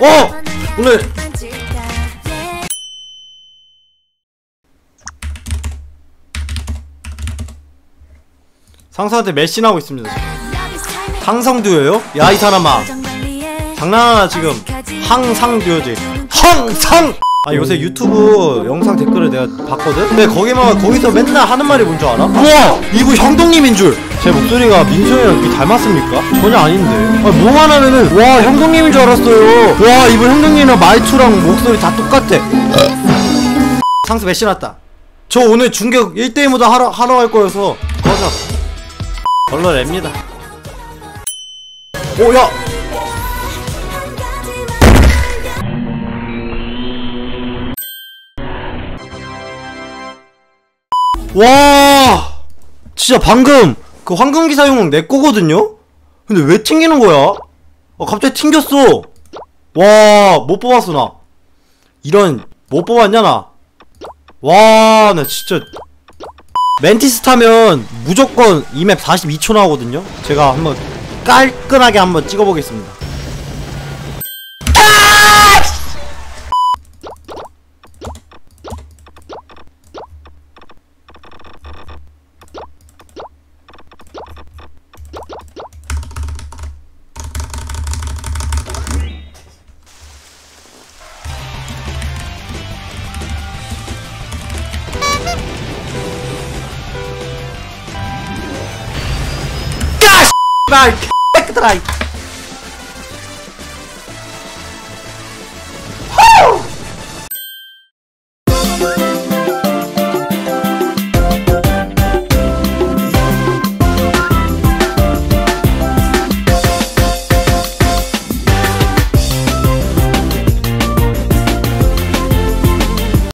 어! 오늘 상사한테 메신하고 있습니다 항상듀오요? 야 이 사람아 장난하나 지금 항상듀오지 항상! 아 요새 유튜브 영상 댓글을 내가 봤거든? 근데 거기만 거기서 맨날 하는 말이 뭔 줄 알아? 우와! 이분 형동님인 줄! 제 목소리가 민소이랑 이렇게 닮았습니까? 전혀 아닌데. 아, 뭐만 하면은 와 형동님인 줄 알았어요. 와 이분 형동님이랑 말투랑 목소리 다 똑같아. 상수 메신 왔다. 저 오늘 중격 1대1모드 하러, 하러 갈 거여서 꺼져. 걸러냅니다. 오 야! 와! 진짜 방금 그 황금기 사 용은 내 거거든요? 근데 왜 튕기는 거야? 어 갑자기 튕겼어. 와 못 뽑았어 나. 이런 못 뽑았냐 나? 와 나 진짜. 멘티스 타면 무조건 이 맵 42초 나오거든요? 제가 한번 깔끔하게 한번 찍어보겠습니다 Vai, maar que draai!